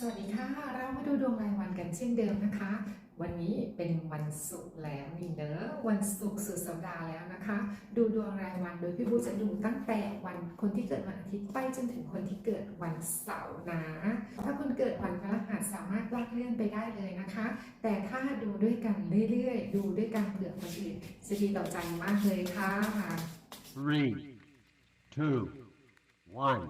สวัสดีค่ะ เรามาดูดวงรายวันกันเช่นเดิมนะคะ วันนี้เป็นวันศุกร์แล้วนี่เนอะวันศุกร์สุดสัปดาห์แล้วนะคะ ดูดวงรายวันโดยพี่บูจะดูตั้งแต่วันคนที่เกิดวันอาทิตย์ไปจนถึงคนที่เกิดวันเสาร์นะถ้าคุณเกิดวันพฤหัสสามารถลากเลื่อนไปได้เลยนะคะ แต่ถ้าดูด้วยกันเรื่อยๆ ดูด้วยกันเผื่อคนอื่นจะดีต่อใจมากเลยค่ะ Three, two, one.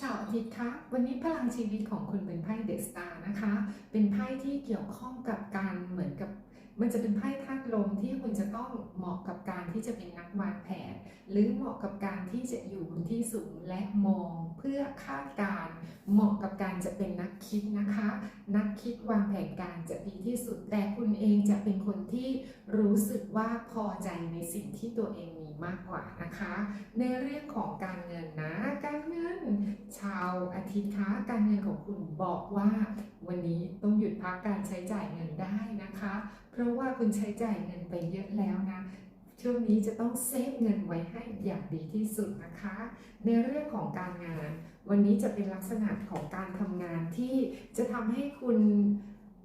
ชาวอาทิตย์คะ วันนี้พลังชีวิตของคุณเป็นไพ่เดสตาร์นะคะ เป็นไพ่ที่เกี่ยวข้องกับการเหมือนกับ มันจะเป็นไพ่ธาตุลมที่คุณจะต้องเหมาะกับการที่จะเป็นนักวางแผน หรือเหมาะกับการที่จะอยู่บนที่สูงและมองเพื่อคาดการเหมาะกับการจะเป็นนักคิดนะคะ นักคิดวางแผนการจะดีที่สุด แต่คุณเองจะเป็นคนที่รู้สึกว่าพอใจในสิ่งที่ตัวเอง มากกว่านะคะ ในเรื่องของการเงินนะ การเงินชาวอาทิตย์คะการเงินของคุณบอกว่า วันนี้ต้องหยุดพักการใช้จ่ายเงินได้นะคะ เพราะว่าคุณใช้จ่ายเงินไปเยอะแล้วนะช่วงนี้จะต้องเซฟเงินไว้ให้อย่างดีที่สุดนะคะ ในเรื่องของการงาน วันนี้จะเป็นลักษณะของการทำงานที่จะทำให้คุณ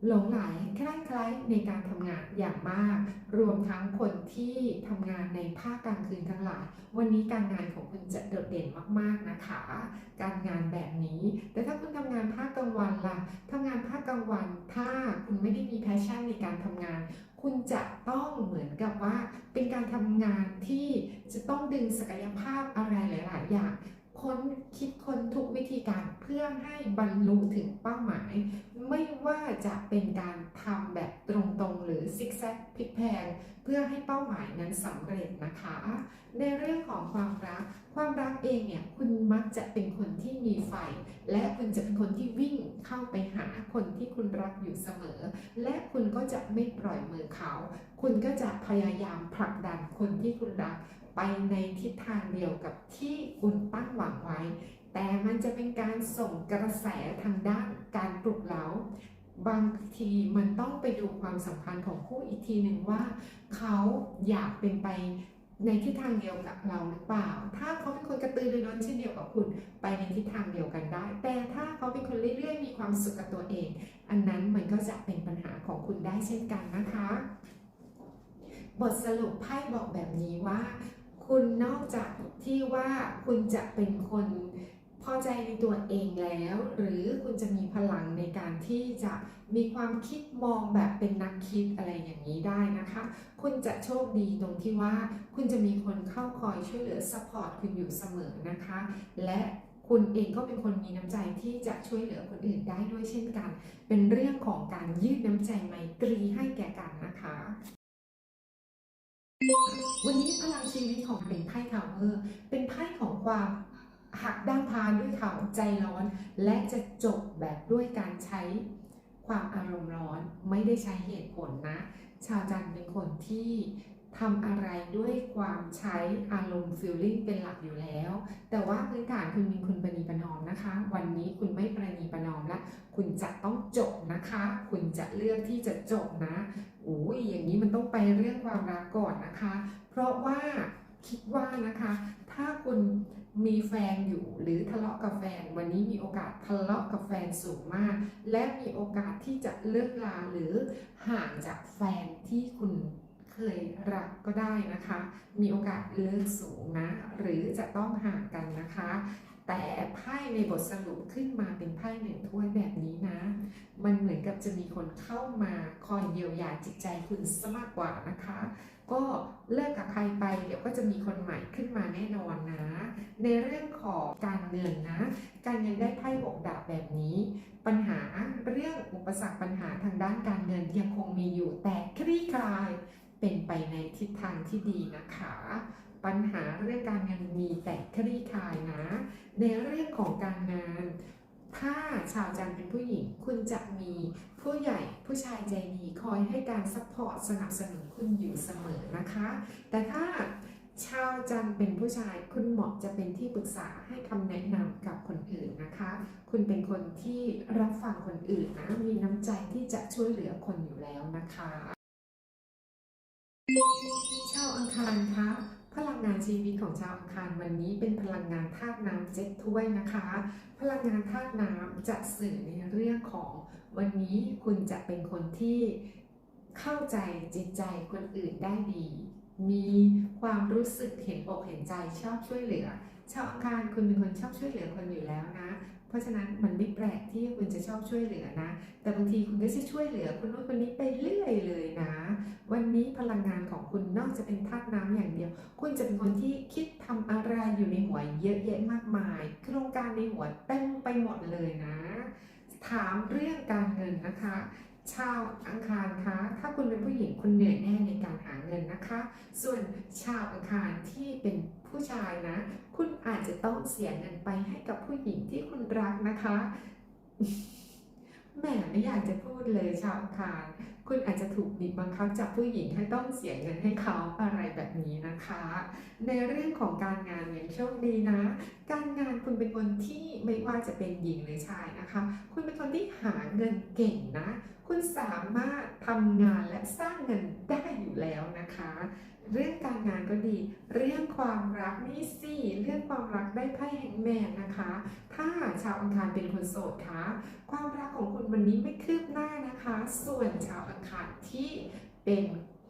หลงไหลคลั่งไคล้ในการทำงานอย่างมาก รวมทั้งคนที่ทำงานในภาคกลางคืนทั้งหลาย วันนี้การงานของคุณจะโดดเด่นมากๆนะคะ การงานแบบนี้ แต่ถ้าคุณทำงานภาคกลางวันล่ะทำงานภาคกลางวัน ถ้าคุณไม่ได้มีแพชชั่นในการทำงาน คุณจะต้องเหมือนกับว่า เป็นการทำงานที่จะต้องดึงศักยภาพอะไรหลาย ๆ อย่างค้นคิดค้นทุกวิธีการเพื่อให้บรรลุถึงเป้าหมายไม่ว่าจะเป็นการทำแบบตรงๆ หรือซิกแซกพลิกแพงเพื่อให้เป้าหมายนั้นสำเร็จนะคะ ในเรื่องของความรัก ความรักเองเนี่ยคุณมักจะเป็นคนที่มีไฟ และคุณจะเป็นคนที่วิ่งเข้าไปหาคนที่คุณรักอยู่เสมอ และคุณก็จะไม่ปล่อยมือเขา คุณก็จะพยายามผลักดันคนที่คุณรักไปในทิศทางเดียวกับที่คุณตั้งหวังไว้ แต่มันจะเป็นการส่งกระแสทางด้านการปลุกเร้าบางทีมันต้องไปดูความสัมพันธ์ของคู่อีกทีหนึ่งว่า เขาอยากเป็นไปในทิศทางเดียวกับเราหรือเปล่า ถ้าเขาเป็นคนกระตือรือร้นเช่นเดียวกับคุณ ไปในทิศทางเดียวกันได้ แต่ถ้าเขาเป็นคนเรื่อยๆ มีความสุขกับตัวเอง อันนั้นมันก็จะเป็นปัญหาของคุณได้เช่นกันนะคะ บทสรุปไพ่บอกแบบนี้ว่า คุณนอกจากที่ว่าคุณจะเป็นคน พอใจในตัวเองแล้ว หรือคุณจะมีพลังในการที่จะมีความคิดมองแบบเป็นนักคิดอะไรอย่างนี้ได้นะคะ คุณจะโชคดีตรงที่ว่า คุณจะมีคนเข้าคอยช่วยเหลือซัพพอร์ตคุณอยู่เสมอนะคะ และคุณเองก็เป็นคนมีน้ำใจที่จะช่วยเหลือคนอื่นได้ด้วยเช่นกัน เป็นเรื่องของการยืดน้ำใจไมตรีให้แก่กันนะคะ วันนี้พลังชีวิตของเป็นไพ่ทาวเวอร์เป็นไพ่ของความ หักด้านพานด้วยเขาใจร้อน และจะจบแบบด้วยการใช้ความอารมณ์ร้อนไม่ได้ใช้เหตุผลนะ ชาวจันทร์เป็นคนที่ทำอะไรด้วยความใช้อารมณ์ feeling เป็นหลักอยู่แล้ว แต่ว่าพื้นฐานคุณมีคุณประนีประนอมนะคะ วันนี้คุณไม่ประนีประนอมและคุณจะต้องจบนะคะ คุณจะเลือกที่จะจบนะโอ้ยอย่างนี้มันต้องไปเรื่องความรักก่อนนะคะ เพราะว่าคิดว่านะคะ ถ้าคุณ มีแฟนอยู่หรือทะเลาะกับแฟน วันนี้มีโอกาสทะเลาะกับแฟนสูงมาก และมีโอกาสที่จะเลิกลาหรือห่างจากแฟนที่คุณเคยรักก็ได้นะคะ มีโอกาสเลิกสูงนะ หรือจะต้องห่างกันนะคะ แต่ไพ่ในบทสรุปขึ้นมาเป็นไพ่หนึ่งถ้วยแบบนี้นะ มันเหมือนกับจะมีคนเข้ามาคอยเยียวยาจิตใจคุณซะมากกว่านะคะ ก็เลิกกับใครไปเดี๋ยวก็จะมีคนใหม่ขึ้นมาแน่นอนนะ ในเรื่องของการเงินนะ การเงินได้ไพ่หกดาบแบบนี้ ปัญหาเรื่องอุปสรรคปัญหาทางด้านการเงินยังคงมีอยู่แต่คลี่คลายเป็นไปในทิศทางที่ดีนะคะ ปัญหาเรื่องการเงินมีแต่คลี่คลายนะ ในเรื่องของการงาน ถ้าชาวจันทร์เป็นผู้หญิงคุณจะมีผู้ใหญ่ผู้ชายใจดีคอยให้การซัพพอร์ตสนับสนุนคุณอยู่เสมอนะคะ แต่ถ้า ชาวจันเป็นผู้ชายคุณเหมาะจะเป็นที่ปรึกษาให้คำแนะนำกับคนอื่นนะคะ คุณเป็นคนที่รับฟังคนอื่นนะ มีน้ำใจที่จะช่วยเหลือคนอยู่แล้วนะคะ ชาวอังคารคะพลังงานชีวิตของชาวอังคารวันนี้เป็นพลังงานธาตุน้ำเจ็ดถ้วยนะคะ พลังงานธาตุน้ำจะสื่อในเรื่องของ วันนี้คุณจะเป็นคนที่เข้าใจจิตใจคนอื่นได้ดี มีความรู้สึกเห็นอกเห็นใจชอบช่วยเหลือ ชอังคารคุณเป็นคนชอบช่วยเหลือคนอยู่แล้วนะ เพราะฉะนั้นมันไม่แปลกที่คุณจะชอบช่วยเหลือนะ แต่บางทีคุณก็จะช่วยเหลือคนนู้นคนนี้ไปเรื่อยเลยนะ วันนี้พลังงานของคุณนอกจากเป็นธาตุน้ำอย่างเดียว คุณจะเป็นคนที่คิดทำอะไรอยู่ในหัวเยอะแยะมากมาย โครงการในหัวเต็มไปหมดเลยนะ ถามเรื่องการเงินนะคะ ชาวอังคารคะ ถ้าคุณเป็นผู้หญิงคุณเหนื่อยแน่ในการหาเงินนะคะ ส่วนชาวอังคารที่เป็นผู้ชายนะ คุณอาจจะต้องเสียเงินไปให้กับผู้หญิงที่คุณรักนะคะ แหมไม่อยากจะพูดเลยชาวอังคาร คุณอาจจะถูกบีบบังคับจากผู้หญิงให้ต้องเสียเงินให้เขาอะไรแบบนี้นะคะ ในเรื่องของการงานอย่างโชคดีนะ การงานคุณเป็นคนที่ไม่ว่าจะเป็นหญิงหรือชายนะคะ คุณเป็นคนที่หาเงินเก่งนะ คุณสามารถทำงานและสร้างเงินได้อยู่แล้วนะคะ เรื่องการงานก็ดี เรื่องความรักนี่สิเรื่องความรักได้ไพ่แห่งแมนนะคะ ถ้าชาวอังคารเป็นคนโสดคะความรักของคุณวันนี้ไม่คืบหน้านะคะ ส่วนชาว เป็น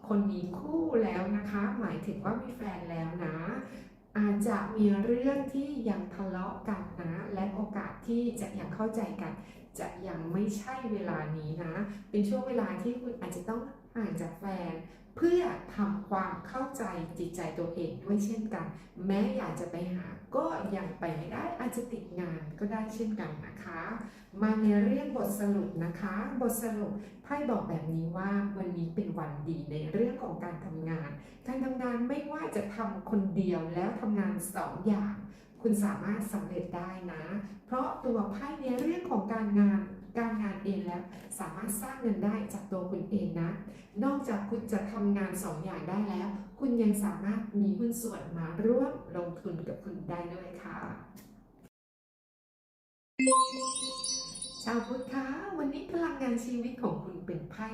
คนมีคู่แล้วนะคะ หมายถึงว่ามีแฟนแล้วนะ อาจจะมีเรื่องที่ยังทะเลาะกันนะ และโอกาสที่จะยังเข้าใจกัน จะยังไม่ใช่เวลานี้นะ เป็นช่วงเวลาที่คุณอาจจะต้องห่างจากแฟน เพื่อทำความเข้าใจจิตใจตัวเองด้วยเช่นกัน แม้อยากจะไปหาก็ยังไปไม่ได้อาจจะติดงานก็ได้เช่นกันนะคะ มาในเรื่องบทสรุปนะคะ บทสรุปไพ่บอกแบบนี้ว่าวันนี้เป็นวันดีในเรื่องของการทำงาน การทำงานไม่ว่าจะทำคนเดียวแล้วทำงานสองอย่าง คุณสามารถสำเร็จได้นะ เพราะตัวไพ่ในเรื่องของการงาน การงานเองแล้วสามารถสร้างเงินได้จากตัวคุณเองนะ นอกจากคุณจะทำงานสองอย่างได้แล้ว คุณยังสามารถมีหุ้นส่วนมาร่วมลงทุนกับคุณได้ด้วยค่ะชาวพุทธคะวันนี้พลังงานชีวิตของคุณเป็นไพ่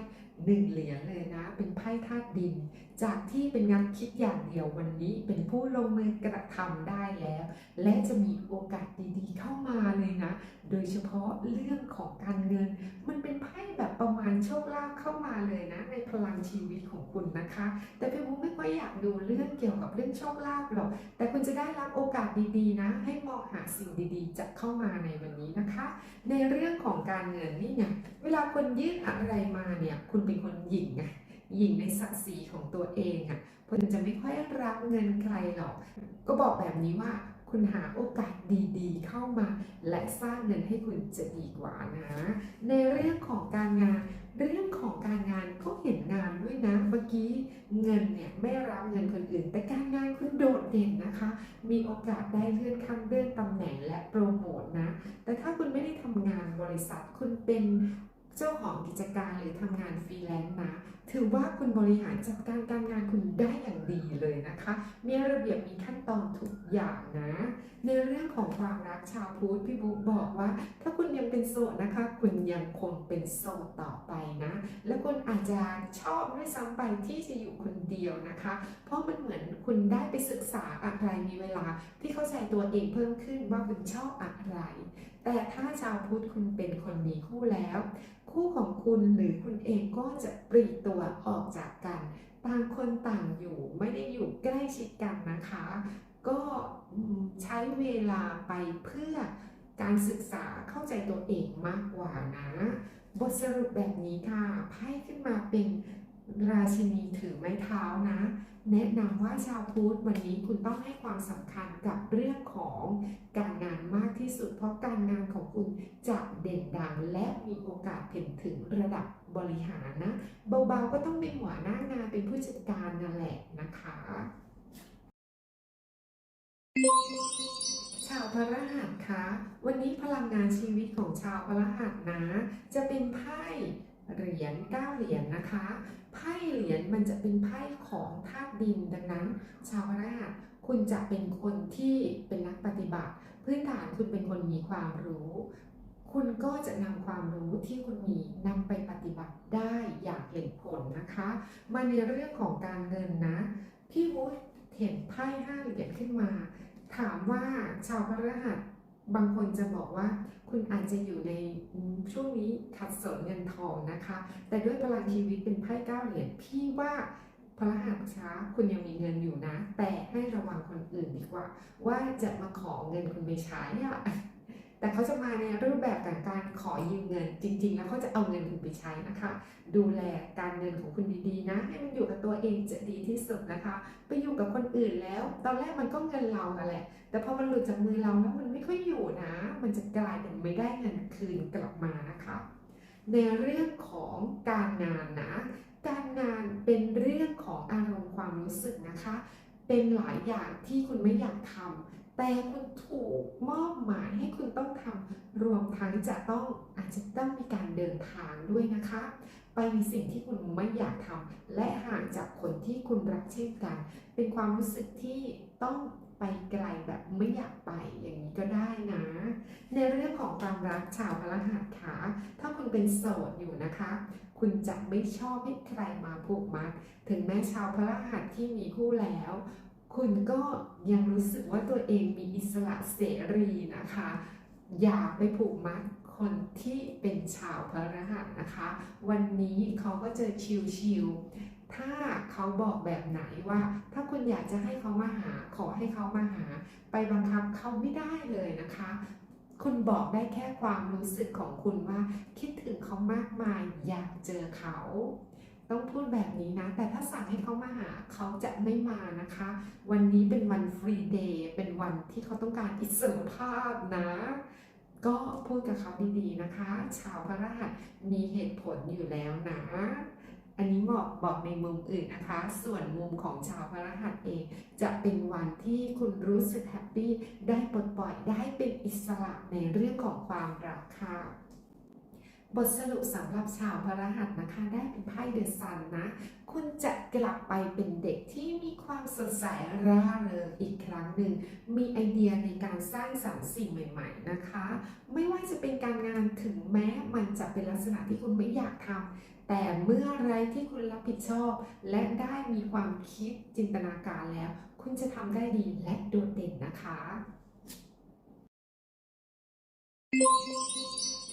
หนึ่งเหรียญเลยนะ เป็นไพ่ธาตุดิน จากที่เป็นงานคิดอย่างเดียววันนี้เป็นผู้ลงมือกระทำได้แล้ว และจะมีโอกาสดีๆเข้ามาเลยนะ โดยเฉพาะเรื่องของการเงิน มันเป็นไพ่แบบประมาณโชคลาภเข้ามาเลยนะ ในพลังชีวิตของคุณนะคะ แต่พี่บุ๊ไม่ค่อยอยากดูเรื่องเกี่ยวกับเรื่องโชคลาภหรอกแต่คุณจะได้รับโอกาสดีๆนะ ให้มองหาสิ่งดีๆจะเข้ามาในวันนี้นะคะ ในเรื่องของการเงินนี่ไงเวลาคนยื่นอะไรมาเนี่ยคุณเป็นคนหยิ่งไงหยิ่งในศักดิ์ศรีของตัวเองอะ่ะคุณจะไม่ค่อยรับเงินใครหรอก ก็บอกแบบนี้ว่าคุณหาโอกาสดีๆ เข้ามา และสร้างเงินให้คุณจะดีกว่านะ ในเรื่องของการงาน เรื่องของการงานก็เห็นงานด้วยนะ เมื่อกี้เงินเนี่ยไม่รับเงินคนอื่น แต่การงานคุณโดดเด่นนะคะ มีโอกาสได้เลื่อนขั้นเลื่อนตำแหน่งและโปรโมทนะ แต่ถ้าคุณไม่ได้ทำงานบริษัทคุณเป็น เจ้าของกิจการหรือทำงานฟรีแลนซ์นะ ถือว่าคุณบริหารจัดการการงานคุณได้อย่างดีเลยนะคะ มีระเบียบมีขั้นตอนทุกอย่างนะ ในเรื่องของความรักชาวพุทธพี่บุ๊กบอกว่า ถ้าคุณยังเป็นโสดนะคะ คุณยังคงเป็นโสดต่อไปนะ แล้วคุณอาจจะชอบด้วยซ้ำไปที่จะอยู่คนเดียวนะคะ เพราะมันเหมือนคุณได้ไปศึกษาอะไรมีเวลาที่เข้าใจตัวเองเพิ่มขึ้นว่าคุณชอบอะไร แต่ถ้าชาวพุทธคุณเป็นคนมีคู่แล้ว คู่ของคุณหรือคุณเองก็จะปลีกตัวออกจากกัน ต่างคนต่างอยู่ไม่ได้อยู่ใกล้ชิดกันนะคะ ก็ใช้เวลาไปเพื่อการศึกษาเข้าใจตัวเองมากกว่านะ บทสรุปแบบนี้ค่ะไพ่ขึ้นมาเป็น ราชินีถือไม้เท้านะ แนะนำว่าชาวพุทธวันนี้คุณต้องให้ความสำคัญกับเรื่องของการงานมากที่สุด เพราะการงานของคุณจะเด่นดังและมีโอกาสเป็นถึงระดับบริหารนะ เบาๆก็ต้องเป็นหัวหน้างานเป็นผู้จัดการนั่นแหละนะคะ ชาวพระหัสคะวันนี้พลังงานชีวิตของชาวพระหัสนะ จะเป็นไพ่ เหรียญเก้าเหรียญนะคะ ไพ่เหรียญมันจะเป็นไพ่ของธาตุดินดังนั้น ชาวระหัสคุณจะเป็นคนที่เป็นนักปฏิบัติ พื้นฐานคุณเป็นคนมีความรู้ คุณก็จะนำความรู้ที่คุณมีนำไปปฏิบัติได้อย่างเห็นผลนะคะ มาในเรื่องของการเงินนะพี่วุฒิเห็นไพ่ห้าเหรียญขึ้นมา ถามว่าชาวพฤหัส บางคนจะบอกว่าคุณอาจจะอยู่ในช่วงนี้ขัดสนเงินทองนะคะ แต่ด้วยพลังชีวิตเป็นไพ่เก้าเหรียญพี่ว่าพระหัสช้าคุณยังมีเงินอยู่นะ แต่ให้ระวังคนอื่นดีกว่า ว่าจะมาขอเงินคุณไปใช้อะ แต่เขาจะมาในรูปแบบของการขอยืมเงิน จริง ๆ แล้วเขาจะเอาเงินคุณไปใช้นะคะ ดูแลการเงินของคุณดีๆนะ ให้มันอยู่กับตัวเองจะดีที่สุดนะคะ ไปอยู่กับคนอื่นแล้ว ตอนแรกมันก็เงินเราแหละ แต่พอมันหลุดจากมือเราแล้วมันไม่ค่อยอยู่นะ มันจะกลายเป็นไม่ได้เงินคืนกลับมานะคะ ในเรื่องของการงานนะ การงานเป็นเรื่องของอารมณ์ความรู้สึกนะคะ เป็นหลายอย่างที่คุณไม่อยากทำ แต่คุณถูกมอบหมายให้คุณต้องทำรวมทั้งจะต้องอาจจะต้องมีการเดินทางด้วยนะคะ ไปในสิ่งที่คุณไม่อยากทำและห่างจากคนที่คุณรักเช่นกัน เป็นความรู้สึกที่ต้องไปไกลแบบไม่อยากไปอย่างนี้ก็ได้นะ ในเรื่องของความรักชาวพฤหัสขาถ้าคุณเป็นโสดอยู่นะคะ คุณจะไม่ชอบให้ใครมาผูกมัด ถึงแม้ชาวพฤหัสที่มีคู่แล้ว คุณก็ยังรู้สึกว่าตัวเองมีอิสระเสรีนะคะ อย่าไปผูกมัดคนที่เป็นชาวพฤหัสนะคะ วันนี้เขาก็จะชิวๆถ้าเขาบอกแบบไหนว่า ถ้าคุณอยากจะให้เขามาหา ขอให้เขามาหา ไปบังคับเขาไม่ได้เลยนะคะ คุณบอกได้แค่ความรู้สึกของคุณว่า คิดถึงเขามากมายอยากเจอเขา ต้องพูดแบบนี้นะ แต่ถ้าสั่งให้เขามาหาเขาจะไม่มานะคะ วันนี้เป็นวันฟรีเดย์ เป็นวันที่เขาต้องการอิสรภาพนะ ก็พูดกับเขาดีๆนะคะ ชาวพระรหัสมีเหตุผลอยู่แล้วนะ อันนี้บอกบอกในมุมอื่นนะคะ ส่วนมุมของชาวพระรหัสเอง จะเป็นวันที่คุณรู้สึกแฮปปี้ ได้ปลดปล่อย ได้เป็นอิสระในเรื่องของความรักค่ะ บทสรุปสำหรับชาวพระหัสนะคะ ได้เป็นไพ่เดอะซันนะ คุณจะกลับไปเป็นเด็กที่มีความสดใสร่าเริงอีกครั้งหนึ่ง มีไอเดียในการสร้างสรรค์สิ่งใหม่ ๆนะคะ ไม่ว่าจะเป็นการงานถึงแม้มันจะเป็นลักษณะที่คุณไม่อยากทำแต่เมื่อไรที่คุณรับผิดชอบ และได้มีความคิดจินตนาการแล้ว คุณจะทำได้ดีและโดดเด่นนะคะ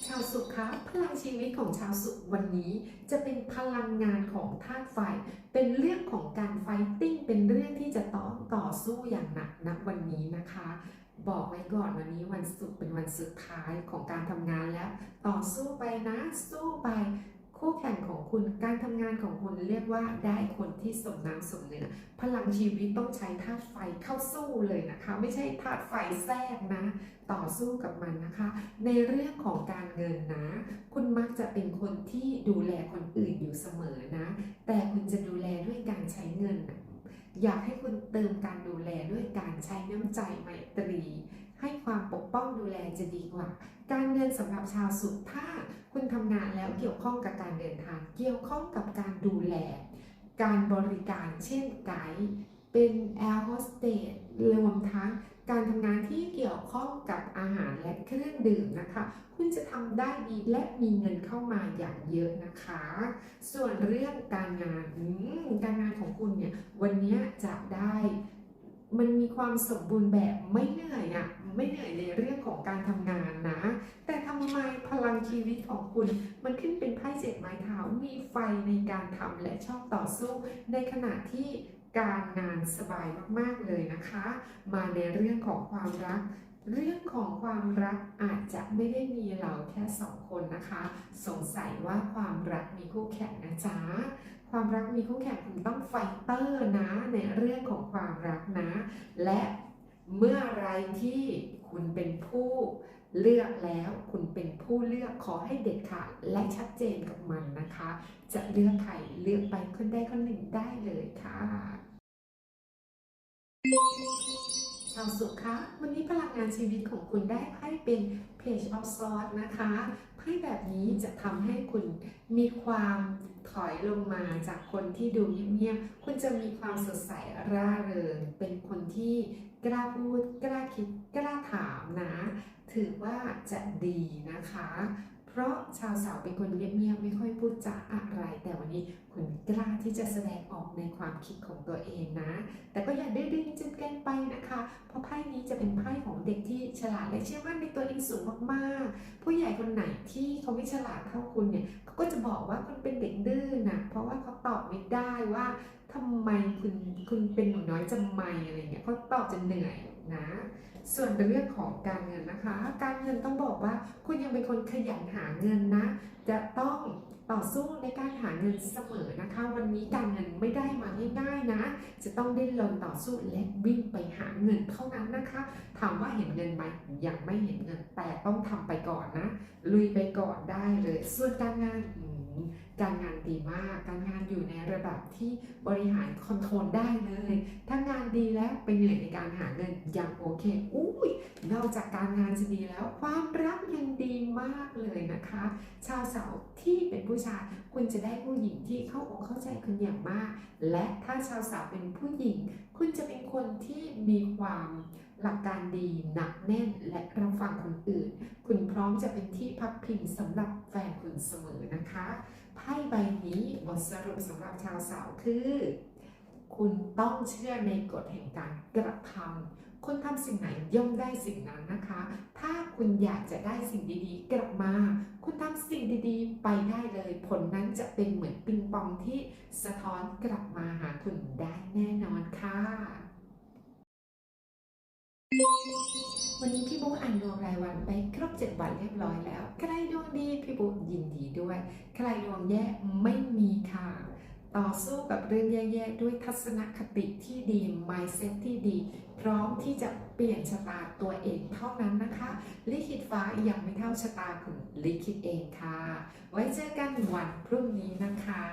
ชาวสุขคะพลังชีวิตของชาวสุขวันนี้ จะเป็นพลังงานของธาตุไฟ เป็นเรื่องของการไฟติ้ง เป็นเรื่องที่จะต้องต่อสู้อย่างหนักณวันนี้นะคะ บอกไว้ก่อนวันนี้วันศุกร์เป็นวันสุดท้ายของการทำงานแล้ว ต่อสู้ไปนะ สู้ไป คู่แข่งของคุณการทำงานของคุณเรียกว่าได้คนที่สมน้ำสมเนื้อพลังชีวิตต้องใช้ธาตุไฟเข้าสู้เลยนะคะ ไม่ใช่ธาตุไฟแทรกนะ ต่อสู้กับมันนะคะ ในเรื่องของการเงินนะ คุณมักจะเป็นคนที่ดูแลคนอื่นอยู่เสมอนะ แต่คุณจะดูแลด้วยการใช้เงิน อยากให้คุณเติมการดูแลด้วยการใช้น้ำใจไมตรี ให้ความปกป้องดูแลจะดีกว่า การเงินสำหรับชาวสุขถ้าคุณทำงานแล้วเกี่ยวข้องกับการเดินทาง เกี่ยวข้องกับการดูแล การบริการเช่นไกด์เป็นแอร์โฮสเตสรวมทั้งการทำงานที่เกี่ยวข้องกับอาหารและเครื่องดื่มนะคะ คุณจะทำได้ดีและมีเงินเข้ามาอย่างเยอะนะคะ ส่วนเรื่องการงานการงานของคุณเนี่ยวันนี้จะได้ มันมีความสมบูรณ์แบบไม่เหนื่อยอะ่ะไม่เหนื่อยในเรื่องของการทำงานนะ แต่ทำไมพลังชีวิตของคุณ มันขึ้นเป็นไพ่เจ็ดไม้เท้ามีไฟในการทำและชอบต่อสู้ ในขณะที่การงานสบายมากๆเลยนะคะ มาในเรื่องของความรัก เรื่องของความรักอาจจะไม่ได้มีเราแค่สองคนนะคะ สงสัยว่าความรักมีคู่แข่งนะจ๊ะ ความรักมีคู่แข่งคุณต้องไฟเตอร์นะในเรื่องของความรักนะ และเมื่อไรที่คุณเป็นผู้เลือกแล้วคุณเป็นผู้เลือกขอให้เด็ดขาดและชัดเจนกับมันนะคะ จะเลือกใครเลือกไปคนใดคนหนึ่งได้เลยค่ะชาวสุขคะวันนี้พลังงานชีวิตของคุณได้ไพ่เป็น Page of Swords นะคะไพ่แบบนี้จะทำให้คุณมีความ ถอยลงมาจากคนที่ดูเงียบๆคุณจะมีความสดใสร่าเริง เป็นคนที่กล้าพูด กล้าคิด กล้าถามนะ ถือว่าจะดีนะคะ ราะชาวสาร์เป็นคนเงียบๆไม่ค่อยพูดจาอะไร แต่วันนี้คุณกล้าที่จะแสดงออกในความคิดของตัวเองนะ แต่ก็อย่าได้ดึงจนเกินไปนะคะ เพราะไพ่นี้จะเป็นไพ่ของเด็กที่ฉลาดและเชื่อมั่นในตัวเองสูงมากๆ ผู้ใหญ่คนไหนที่เขาไม่ฉลาดเท่าคุณเนี่ยเขาก็จะบอกว่าคุณเป็นเด็กดื้อนะเพราะว่าเขาตอบไม่ได้ว่าทำไมคุณคุณเป็นหนูน้อยจำไมอะไรเงี้ยเขาตอบจะเหนื่อย นะ ส่วนเรื่องของการเงินนะคะ การเงินต้องบอกว่าคุณยังเป็นคนขยันหาเงินนะ จะต้องต่อสู้ในการหาเงินเสมอนะคะ วันนี้การเงินไม่ได้มาง่ายๆนะ จะต้องดิ้นรนต่อสู้และวิ่งไปหาเงินเท่านั้นนะคะถามว่าเห็นเงินไหมยังไม่เห็นเงินแต่ต้องทำไปก่อนนะลุยไปก่อนได้เลย ส่วนการงาน การงานดีมาก การงานอยู่ในระดับที่บริหารคอนโทรลได้เลย ถ้างานดีแล้วไปเหนื่อยในการหาเงินยังโอเค อุ้ย นอกจากการงานจะดีแล้ว ความรักยังดีมากเลยนะคะ ชาวเสาร์ที่เป็นผู้ชายคุณจะได้ผู้หญิงที่เข้าอกเข้าใจคุณอย่างมาก และถ้าชาวเสาร์เป็นผู้หญิง คุณจะเป็นคนที่มีความหลักการดีหนักแน่นและรับฟังคนอื่น คุณพร้อมจะเป็นที่พักพิงสำหรับแฟนคุณเสมอนะคะ ไพ่ใบนี้บทสรุปสำหรับชาวเสาร์คือ คุณต้องเชื่อในกฎแห่งการกระทำคุณทำสิ่งไหนย่อมได้สิ่งนั้นนะคะ ถ้าคุณอยากจะได้สิ่งดีๆ กลับมา คุณทำสิ่งดีๆ ไปได้เลย ผลนั้นจะเป็นเหมือนปิงปองที่สะท้อนกลับมาหาคุณได้แน่นอนค่ะ วันนี้พี่บุ๊กอ่านดวงรายวันไปครบ7วันเรียบร้อยแล้ว ใครดวงดีพี่บุ๊กยินดีด้วย ใครดวงแย่ไม่มีค่ะ ต่อสู้กับเรื่องแย่ๆ ด้วยทัศนคติที่ดี mindset ที่ดี พร้อมที่จะเปลี่ยนชะตาตัวเองเท่านั้นนะคะ ลิขิตฟ้ายังไม่เท่าชะตาคุณลิขิตเองค่ะ ไว้เจอกันวันพรุ่งนี้นะคะ